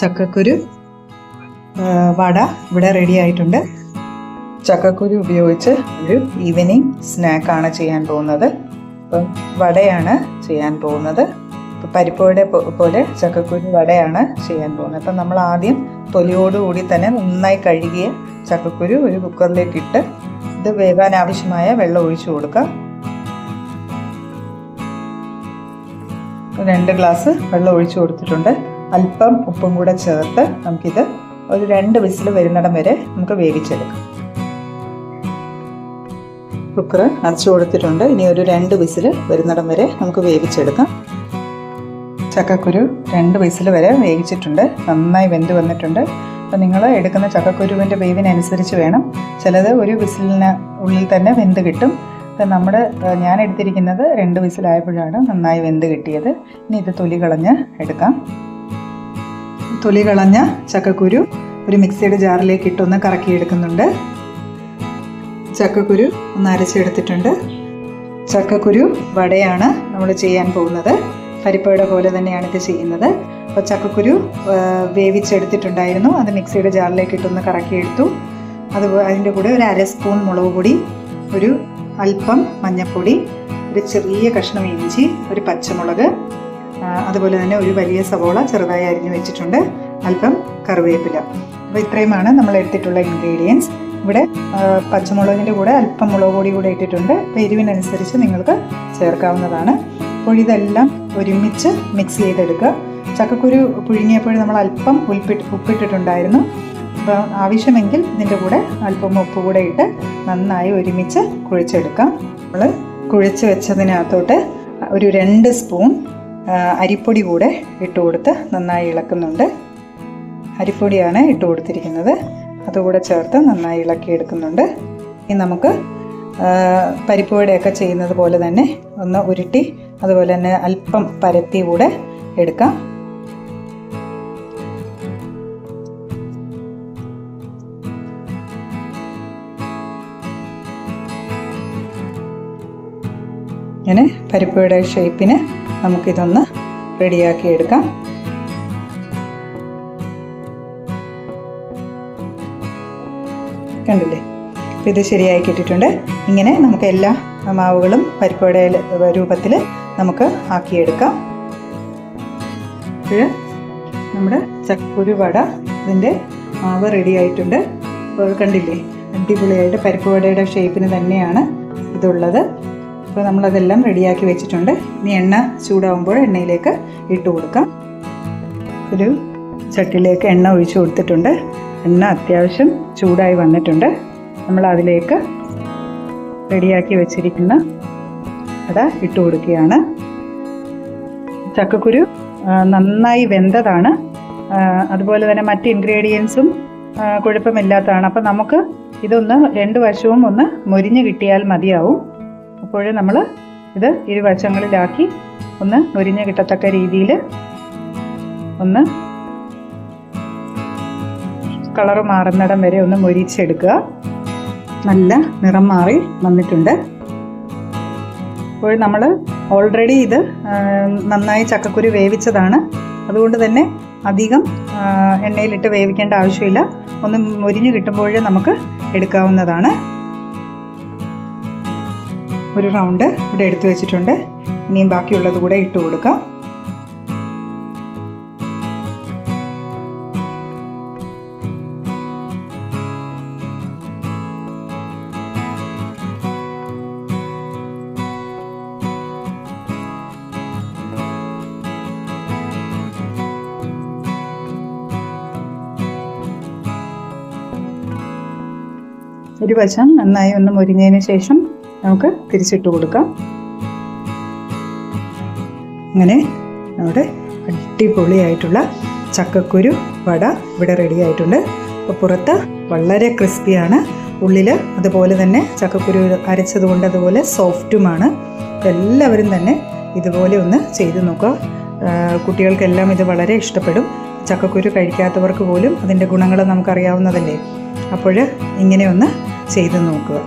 ചക്കക്കുരു വട ഇവിടെ റെഡി ആയിട്ടുണ്ട്. ചക്കക്കുരു ഉപയോഗിച്ച് ഒരു ഈവനിങ് സ്നാക്കാണ് ചെയ്യാൻ പോകുന്നത്. അപ്പം വടയാണ് ചെയ്യാൻ പോകുന്നത്. ഇപ്പം പരിപ്പോടെ പോലെ ചക്കക്കുരു വടയാണ് ചെയ്യാൻ പോകുന്നത്. അപ്പം നമ്മൾ ആദ്യം തൊലിയോടുകൂടി തന്നെ നന്നായി കഴുകിയ ചക്കക്കുരു ഒരു കുക്കറിലേക്ക് ഇട്ട് ഇത് വേകാൻ ആവശ്യമായ വെള്ളം ഒഴിച്ചു കൊടുക്കാം രണ്ട് ഗ്ലാസ് വെള്ളം ഒഴിച്ചു കൊടുത്തിട്ടുണ്ട്. അല്പം ഉപ്പും കൂടെ ചേർത്ത് നമുക്കിത് ഒരു രണ്ട് വിസിൽ വരുന്നിടം വരെ നമുക്ക് വേവിച്ചെടുക്കാം. കുക്കർ അടച്ചു കൊടുത്തിട്ടുണ്ട്. ഇനി ഒരു രണ്ട് വിസിൽ വരുന്നിടം വരെ നമുക്ക് വേവിച്ചെടുക്കാം. ചക്കക്കുരു രണ്ട് വിസിൽ വരെ വേവിച്ചിട്ടുണ്ട്. നന്നായി വെന്ത് വന്നിട്ടുണ്ട്. അപ്പം നിങ്ങൾ എടുക്കുന്ന ചക്കക്കുരുവിന്റെ വേവിനനുസരിച്ച് വേണം. ചിലത് ഒരു വിസിലിന് ഉള്ളിൽ തന്നെ വെന്ത് കിട്ടും. അപ്പം നമ്മുടെ ഞാൻ എടുത്തിരിക്കുന്നത് രണ്ട് വിസിലായപ്പോഴാണ് നന്നായി വെന്ത് കിട്ടിയത്. ഇനി ഇത് തൊലി കളഞ്ഞ് എടുക്കാം. തൊലി കളഞ്ഞ ചക്കക്കുരു ഒരു മിക്സിയുടെ ജാറിലേക്ക് ഇട്ടൊന്ന് കറക്കിയെടുക്കുന്നുണ്ട്. ചക്കക്കുരു ഒന്ന് അരച്ചെടുത്തിട്ടുണ്ട്. ചക്കക്കുരു വടയാണ് നമ്മൾ ചെയ്യാൻ പോകുന്നത്. പരിപ്പയുടെ പോലെ തന്നെയാണ് ഇത് ചെയ്യുന്നത്. അപ്പോൾ ചക്കക്കുരു വേവിച്ചെടുത്തിട്ടുണ്ടായിരുന്നു. അത് മിക്സിയുടെ ജാറിലേക്ക് ഇട്ടൊന്ന് കറക്കിയെടുത്തു. അത് അതിന്റെ കൂടെ ഒരു അര സ്പൂൺ മുളക് പൊടി ഒരു അല്പം മഞ്ഞൾപ്പൊടി ഒരു ചെറിയ കഷ്ണം ഇഞ്ചി ഒരു പച്ചമുളക് അതുപോലെ തന്നെ ഒരു വലിയ സവോള ചെറുതായി അരിഞ്ഞു വെച്ചിട്ടുണ്ട്. അല്പം കറിവേപ്പില. അപ്പോൾ ഇത്രയുമാണ് നമ്മൾ എടുത്തിട്ടുള്ള ഇൻഗ്രീഡിയൻസ് ഇവിടെ പച്ചമുളകിന്റെ കൂടെ അല്പം മുളക് പൊടി കൂടെ ഇട്ടിട്ടുണ്ട്. അപ്പോൾ എരിവിനനുസരിച്ച് നിങ്ങൾക്ക് ചേർക്കാവുന്നതാണ്. അപ്പോൾ ഇതെല്ലാം ഒരുമിച്ച് മിക്സ് ചെയ്തെടുക്കുക. ചക്കക്കുരു പുഴുങ്ങിയപ്പോൾ നമ്മൾ അല്പം ഉൽപ്പിട്ട് ഉപ്പിട്ടിട്ടുണ്ടായിരുന്നു. അപ്പോൾ ആവശ്യമെങ്കിൽ ഇതിന്റെ കൂടെ അല്പം ഉപ്പ് കൂടെ ഇട്ട് നന്നായി ഒരുമിച്ച് കുഴിച്ചെടുക്കാം. നമ്മൾ കുഴിച്ച് വെച്ചതിനകത്തോട്ട് ഒരു രണ്ട് സ്പൂൺ അരിപ്പൊടി കൂടെ ഇട്ട് കൊടുത്ത് നന്നായി ഇളക്കുന്നുണ്ട്. അരിപ്പൊടിയാണ് ഇട്ട് കൊടുത്തിരിക്കുന്നത്. അതുകൂടെ ചേർത്ത് നന്നായി ഇളക്കിയെടുക്കുന്നുണ്ട് ഇനി നമുക്ക് പരിപ്പുവടയൊക്കെ ചെയ്യുന്നത് പോലെ തന്നെ ഒന്ന് ഉരുട്ടി അതുപോലെ തന്നെ അല്പം പരത്തി കൂടെ എടുക്കാം. ഇങ്ങനെ പരിപ്പുവട ഷേപ്പിന് നമുക്കിതൊന്ന് റെഡിയാക്കി എടുക്കാം. കണ്ടില്ലേ? അപ്പോൾ ഇത് ശരിയായി കിട്ടിയിട്ടുണ്ട്. ഇങ്ങനെ നമുക്ക് എല്ലാ മാവുകളും പരിപ്പുവട രൂപത്തിൽ നമുക്ക് ആക്കിയെടുക്കാം. അപ്പോൾ നമ്മുടെ ചക്കുരു വട ഇതിന്റെ മാവ് റെഡി ആയിട്ടുണ്ട്. അപ്പോൾ കണ്ടില്ലേ? അടിപൊളിയായിട്ട് പരിപ്പ് വടയുടെ ഷേപ്പിന് തന്നെയാണ് ഇതുള്ളത്. അപ്പോൾ നമ്മളതെല്ലാം റെഡിയാക്കി വെച്ചിട്ടുണ്ട്. ഇനി എണ്ണ ചൂടാവുമ്പോൾ എണ്ണയിലേക്ക് ഇട്ട് കൊടുക്കാം. ഒരു ചട്ടിയിലേക്ക് എണ്ണ ഒഴിച്ചു കൊടുത്തിട്ടുണ്ട്. എണ്ണ അത്യാവശ്യം ചൂടായി വന്നിട്ടുണ്ട്. നമ്മൾ അതിലേക്ക് റെഡിയാക്കി വെച്ചിരിക്കുന്ന അട ഇട്ട് കൊടുക്കുകയാണ്. ചക്കക്കുരു നന്നായി വെന്തതാണ്. അതുപോലെ തന്നെ മറ്റ് ഇൻഗ്രീഡിയൻസും കുഴപ്പമില്ലാത്തതാണ്. അപ്പം നമുക്ക് ഇതൊന്ന് രണ്ട് വശവും ഒന്ന് മൊരിഞ്ഞ് കിട്ടിയാൽ മതിയാവും. അപ്പോൾ നമ്മൾ ഇത് ഇരുവശങ്ങളിലാക്കി ഒന്ന് മുരിഞ്ഞ് കിട്ടത്തക്ക രീതിയിൽ ഒന്ന് കളർ മാറുന്നിടം വരെ ഒന്ന് മൊരിച്ചെടുക്കുക. നല്ല നിറം മാറി വന്നിട്ടുണ്ട്. അപ്പോൾ നമ്മൾ ഓൾറെഡി ഇത് നന്നായി ചക്കക്കുരു വേവിച്ചതാണ്. അതുകൊണ്ട് തന്നെ അധികം എണ്ണയിലിട്ട് വേവിക്കേണ്ട ആവശ്യമില്ല. ഒന്ന് മൊരിഞ്ഞ് കിട്ടുമ്പോഴേ നമുക്ക് എടുക്കാവുന്നതാണ്. ഒരു റൗണ്ട് ഇവിടെ എടുത്തു വെച്ചിട്ടുണ്ട്. ഇനിയും ബാക്കിയുള്ളത് കൂടെ ഇട്ട് കൊടുക്കാം. ഒരു വശം നന്നായി ഒന്ന് മുരിഞ്ഞതിന് ശേഷം നമുക്ക് തിരിച്ചിട്ട് കൊടുക്കാം. അങ്ങനെ നമ്മുടെ അടിപൊളിയായിട്ടുള്ള ചക്കക്കുരു വട ഇവിടെ റെഡി ആയിട്ടുണ്ട്. അപ്പോൾ പുറത്ത് വളരെ ക്രിസ്പിയാണ് ഉള്ളിൽ അതുപോലെ തന്നെ ചക്കക്കുരു അരച്ചതുകൊണ്ട് അതുപോലെ സോഫ്റ്റുമാണ് എല്ലാവരും തന്നെ ഇതുപോലെ ഒന്ന് ചെയ്ത് നോക്കുക. കുട്ടികൾക്കെല്ലാം ഇത് വളരെ ഇഷ്ടപ്പെടും. ചക്കക്കുരു കഴിക്കാത്തവർക്ക് പോലും അതിന്റെ ഗുണങ്ങൾ നമുക്കറിയാവുന്നതല്ലേ? അപ്പോൾ ഇങ്ങനെ ഒന്ന് ചെയ്ത് നോക്കുക.